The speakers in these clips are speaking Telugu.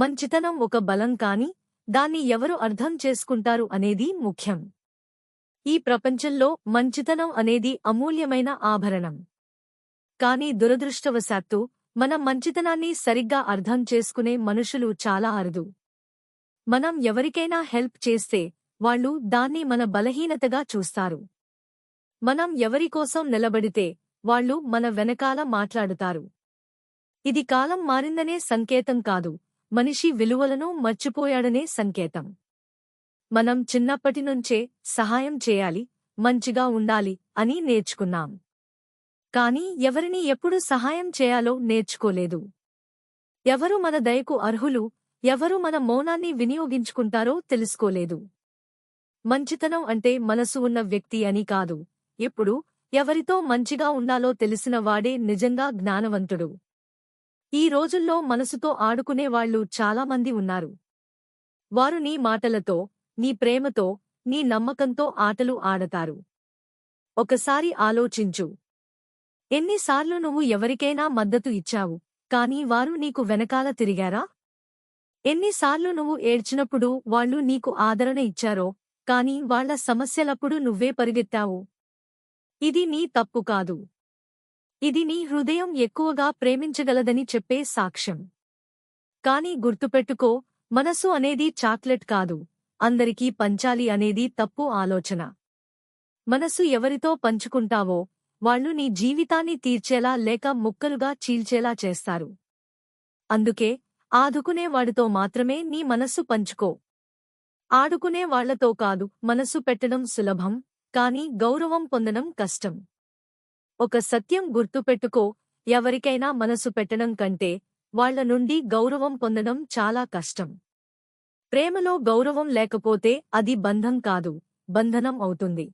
మంచితనం ఒక బలం కాని దాన్ని ఎవరు అర్థం చేసుకుంటారు అనేది ముఖ్యం. ఈ ప్రపంచంలో మంచితనం అనేది అమూల్యమైన ఆభరణం. కాని దురదృష్టవశాత్తు మన మంచితనాన్ని సరిగ్గా అర్థం చేసుకునే మనుషులు చాలా అరుదు. మనం ఎవరికైనా హెల్ప్ చేస్తే వాళ్ళు దాన్ని మన బలహీనతగా చూస్తారు. మనం ఎవరికోసం నిలబడితే వాళ్ళు మన వెనకాల మాట్లాడుతారు. ఇది కాలం మారిందనే సంకేతం కాదు. మనిషి విలువలను మర్చిపోయాడనే సంకేతం. మనం చిన్నప్పటినుంచే సహాయం చేయాలి మంచిగా ఉండాలి అని నేర్చుకున్నాం. కాని ఎవరిని ఎప్పుడు సహాయం చేయాలో నేర్చుకోలేదు. ఎవరు మన దయకు అర్హులు ఎవరు మన మౌనాన్ని వినియోగించుకుంటారో తెలుసుకోలేదు. మంచితనం అంటే మనసు ఉన్న వ్యక్తి అని కాదు ఎప్పుడు ఎవరితో మంచిగా ఉండాలో తెలిసిన వాడే నిజంగా జ్ఞానవంతుడు. ఈ రోజుల్లో మనసుతో ఆడుకునేవాళ్ళు చాలామంది ఉన్నారు. వారు నీ మాటలతో నీ ప్రేమతో నీ నమ్మకంతో ఆటలు ఆడతారు. ఒకసారి ఆలోచించు. ఎన్నిసార్లు నువ్వు ఎవరికైనా మద్దతు ఇచ్చావు కాని వారు నీకు వెనకాల తిరిగారా? ఎన్నిసార్లు నువ్వు ఏడ్చినప్పుడు వాళ్ళు నీకు ఆదరణ ఇచ్చారో కాని వాళ్ళ సమస్యలప్పుడు నువ్వే పరిగెత్తావు? ఇది నీ తప్పు కాదు. ఇది నీ హృదయం ఎక్కువగా ప్రేమించగలదని చెప్పే సాక్ష్యం. కాని గుర్తుపెట్టుకో మనసు అనేది చాక్లెట్ కాదు అందరికీ పంచాలి అనేది తప్పు ఆలోచన. మనసు ఎవరితో పంచుకుంటావో వాళ్ళు నీ జీవితాన్ని తీర్చేలా లేక ముక్కలుగా చీల్చేలా చేస్తారు. అందుకే ఆదుకునేవాడితో మాత్రమే నీ మనస్సు పంచుకో. ఆడుకునే వాళ్ళతో కాదు మనసు పెట్టడం సులభం కాని గౌరవం పొందడం కష్టం. ఒక సత్యం గుర్తుపెట్టుకో ఎవరికైనా మనసు పెట్టడం కంటే వాళ్ళ నుండి గౌరవం పొందడం చాలా కష్టం. ప్రేమలో గౌరవం లేకపోతే అది బంధం కాదు బంధనం అవుతుంది.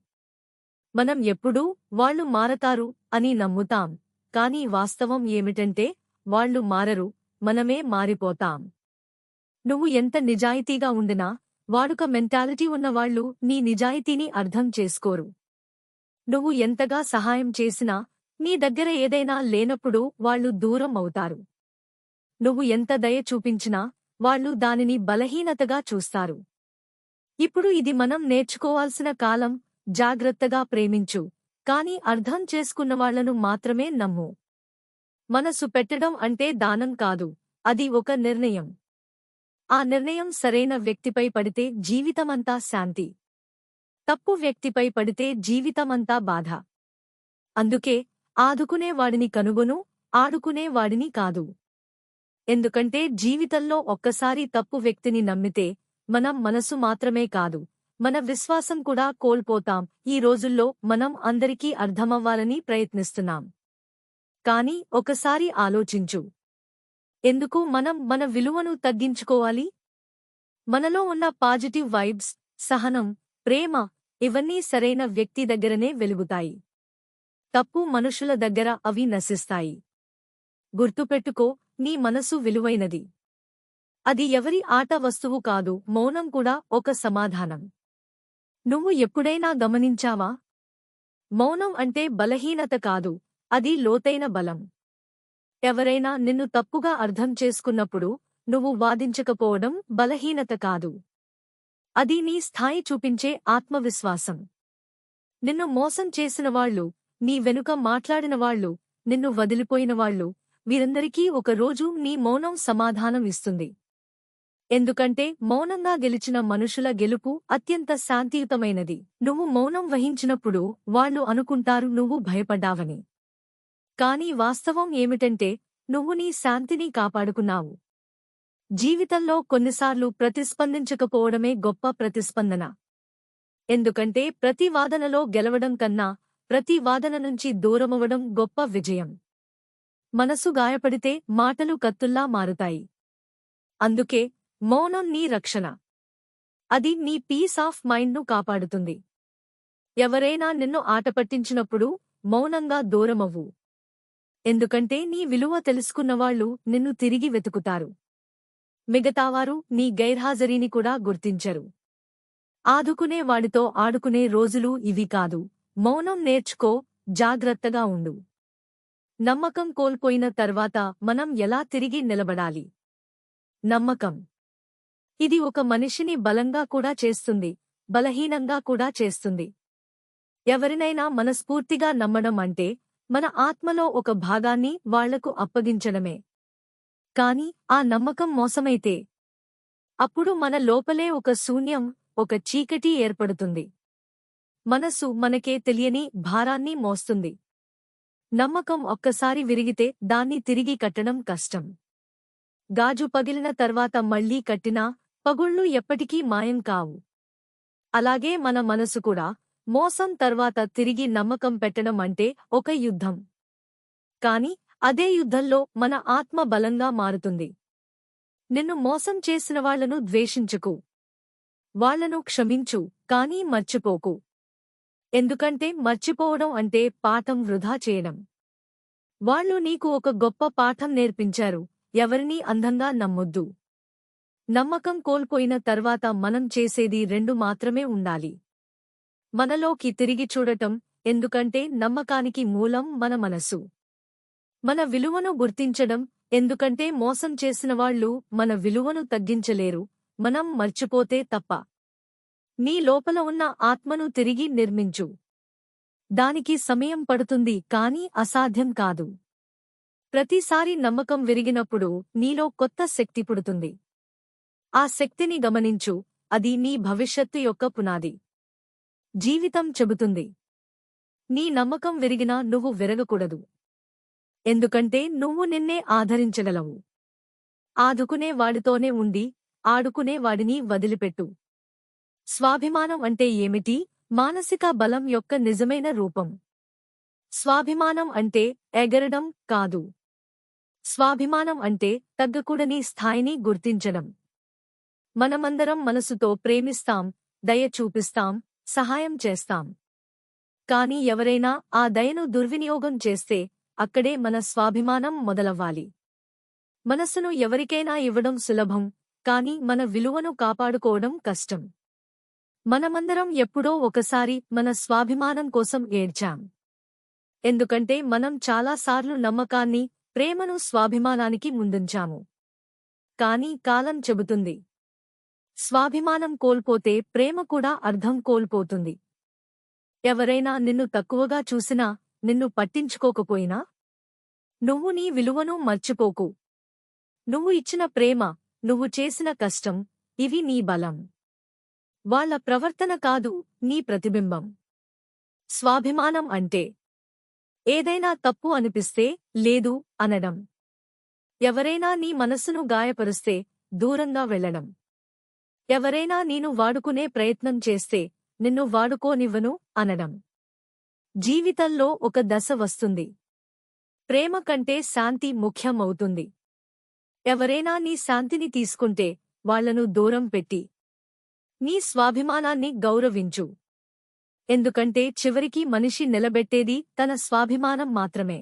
మనం ఎప్పుడూ వాళ్ళు మారతారు అని నమ్ముతాం కాని వాస్తవం ఏమిటంటే వాళ్ళు మారరు మనమే మారిపోతాం. నువ్వు ఎంత నిజాయితీగా ఉండినా వాడుక మెంటాలిటీ ఉన్నవాళ్ళు నీ నిజాయితీని అర్థం చేసుకోరు. నువ్వు ఎంతగా సహాయం చేసినా నీ దగ్గర ఏదైనా లేనప్పుడు వాళ్ళు దూరం అవుతారు. నువ్వు ఎంత దయ చూపించినా వాళ్ళు దానిని బలహీనతగా చూస్తారు. ఇప్పుడు ఇది మనం నేర్చుకోవాల్సిన కాలం జాగ్రత్తగా ప్రేమించు కాని అర్థం చేసుకున్నవాళ్ళను మాత్రమే నమ్ము. మనసు పెట్టడం అంటే దానం కాదు అది ఒక నిర్ణయం. ఆ నిర్ణయం సరైన వ్యక్తిపై పడితే జీవితమంతా శాంతి. తప్పు వ్యక్తిపై పడితే జీవితమంతా బాధ. అందుకే ఆదుకునే వాడిని కనుగొను ఆడుకునే వాడిని కాదు. ఎందుకంటే జీవితంలో ఒక్కసారి తప్పు వ్యక్తిని నమ్మితే మనం మనసు మాత్రమే కాదు మన విశ్వాసం కూడా కోల్పోతాం. ఈ రోజుల్లో మనం అందరికీ అర్థమవ్వాలని ప్రయత్నిస్తున్నాం. కాని ఒకసారి ఆలోచించు. ఎందుకు మనం మన విలువను తగ్గించుకోవాలి? మనలో ఉన్న పాజిటివ్ వైబ్స్ సహనం ప్రేమ ఇవన్నీ సరైన వ్యక్తి దగ్గరనే వెలుగుతాయి. తప్పు మనుషుల దగ్గర అవి నశిస్తాయి. గుర్తుపెట్టుకో నీ మనసు విలువైనది. అది ఎవరి ఆట వస్తువు కాదు మౌనం కూడా ఒక సమాధానం. నువ్వు ఎప్పుడైనా గమనించావా? మౌనం అంటే బలహీనత కాదు అది లోతైన బలం. ఎవరైనా నిన్ను తప్పుగా అర్థం చేసుకున్నప్పుడు నువ్వు వాదించకపోవడం బలహీనత కాదు. అది నీ స్థాయి చూపించే ఆత్మవిశ్వాసం. నిన్ను మోసం చేసినవాళ్ళు నీ వెనుక మాట్లాడినవాళ్ళు నిన్ను వదిలిపోయినవాళ్ళు వీరందరికీ ఒకరోజు నీ మౌనం సమాధానం ఇస్తుంది. ఎందుకంటే మౌనంగా గెలిచిన మనుషుల గెలుపు అత్యంత శాంతియుతమైనది. నువ్వు మౌనం వహించినప్పుడు వాళ్ళు అనుకుంటారు నువ్వు భయపడ్డావని. కాని వాస్తవం ఏమిటంటే నువ్వు నీ శాంతిని కాపాడుకున్నావు. జీవితంలో కొన్నిసార్లు ప్రతిస్పందించకపోవడమే గొప్ప ప్రతిస్పందన. ఎందుకంటే ప్రతి వాదనలో గెలవడం కన్నా ప్రతి వాదన నుంచి దూరమవడం గొప్ప విజయం. మనసు గాయపడితే మాటలు కత్తుల్లా మారుతాయి. అందుకే మౌనం నీ రక్షణ. అది నీ పీస్ ఆఫ్ మైండ్ను కాపాడుతుంది. ఎవరైనా నిన్ను ఆటపట్టించినప్పుడు మౌనంగా దూరమవ్వు. ఎందుకంటే నీ విలువ తెలుసుకున్నవాళ్ళు నిన్ను తిరిగి వెతుకుతారు. మిగతావారు నీ గైర్హాజరీని కూడా గుర్తించరు. ఆదుకునే వాడితో ఆడుకునే రోజులు ఇవి కాదు. మౌనం నేర్చుకో జాగ్రత్తగా ఉండు. నమ్మకం కోల్పోయిన తర్వాత మనం ఎలా తిరిగి నిలబడాలి? నమ్మకం. ఇది ఒక మనిషిని బలంగా కూడా చేస్తుంది బలహీనంగా కూడా చేస్తుంది. ఎవరినైనా మనస్ఫూర్తిగా నమ్మడం అంటే మన ఆత్మలో ఒక భాగాన్ని వాళ్ళకు అప్పగించడమే. కాని ఆ నమ్మకం మోసమైతే? అప్పుడు మన లోపలే ఒక శూన్యం ఒక చీకటి ఏర్పడుతుంది. మనసు మనకే తెలియని భారాన్ని మోస్తుంది. నమ్మకం ఒక్కసారి విరిగితే దాన్ని తిరిగి కట్టడం కష్టం. గాజు పగిలిన తర్వాత మళ్ళీ కట్టినా పగుళ్ళు ఎప్పటికీ మాయం కావు. అలాగే మన మనసు కూడా మోసం తర్వాత తిరిగి నమ్మకం పెట్టడం అంటే ఒక యుద్ధం. కాని అదే యుద్ధంలో మన ఆత్మ బలంగా మారుతుంది. నిన్ను మోసం చేసిన వాళ్ళను ద్వేషించుకు. వాళ్ళను క్షమించు కానీ మర్చిపోకు. ఎందుకంటే మర్చిపోవడం అంటే పాఠం వృధా చేయడం. వాళ్ళు నీకు ఒక గొప్ప పాఠం నేర్పించారు ఎవరినీ అందంగా నమ్మొద్దు. నమ్మకం కోల్పోయిన తర్వాత మనం చేసేది రెండు మాత్రమే ఉండాలి. మనలోకి తిరిగి చూడటం ఎందుకంటే నమ్మకానికి మూలం మన మనసు. మన విలువను గుర్తించడం ఎందుకంటే మోసం చేసినవాళ్ళు మన విలువను తగ్గించలేరు మనం మర్చిపోతే తప్ప. నీ లోపల ఉన్న ఆత్మను తిరిగి నిర్మించు. దానికి సమయం పడుతుంది కాని అసాధ్యం కాదు. ప్రతిసారి నమ్మకం విరిగినప్పుడు నీలో కొత్త శక్తి పుడుతుంది. ఆ శక్తిని గమనించు అది నీ భవిష్యత్తు యొక్క పునాది. జీవితం చెబుతుంది. నీ నమ్మకం విరిగినా నువ్వు విరగకూడదు. ఎందుకంటే నువ్వు నిన్నే ఆదరించగలవు. ఆదుకునే వాడితోనే ఉండి ఆడుకునే వాడిని వదిలిపెట్టు. స్వాభిమానం అంటే ఏమిటి? మానసిక బలం యొక్క నిజమైన రూపం. స్వాభిమానం అంటే ఎగరడం కాదు. స్వాభిమానం అంటే తగ్గకూడని స్థాయిని గుర్తించడం. మనమందరం మనసుతో ప్రేమిస్తాం దయ చూపిస్తాం సహాయం చేస్తాం. కాని ఎవరైనా ఆ దయను దుర్వినియోగం చేస్తే అక్కడే మన స్వాభిమానం మొదలవ్వాలి. మనసును ఎవరికైనా ఇవ్వడం సులభం కాని మన విలువను కాపాడుకోవడం కష్టం. మనమందరం ఎప్పుడో ఒకసారి మన స్వాభిమానం కోసం ఏడ్చాం. ఎందుకంటే మనం చాలాసార్లు నమ్మకాన్ని ప్రేమను స్వాభిమానానికి ముందుంచాము. కాని కాలం చెబుతుంది. స్వాభిమానం కోల్పోతే ప్రేమ కూడా అర్థం కోల్పోతుంది. ఎవరైనా నిన్ను తక్కువగా చూసినా నిన్ను పట్టించుకోకపోయినా? నువ్వు నీ విలువను మర్చిపోకు. నువ్వు ఇచ్చిన ప్రేమ నువ్వు చేసిన కష్టం ఇవి నీ బలం. వాళ్ళ ప్రవర్తన కాదు నీ ప్రతిబింబం. స్వాభిమానం అంటే ఏదైనా తప్పు అనిపిస్తే లేదు అనడం. ఎవరైనా నీ మనస్సును గాయపరుస్తే దూరంగా వెళ్ళడం ఎవరైనా నేను వాడుకునే ప్రయత్నం చేస్తే నిన్ను వాడుకోనివ్వను అనడం. జీవితంలో ఒక దశ వస్తుంది. ప్రేమ కంటే శాంతి ముఖ్యమవుతుంది. ఎవరైనా నీ శాంతిని తీసుకుంటే వాళ్ళను దూరం పెట్టి నీ స్వాభిమానాన్ని గౌరవించు. ఎందుకంటే చివరికి మనిషి నిలబెట్టేది తన స్వాభిమానం మాత్రమే.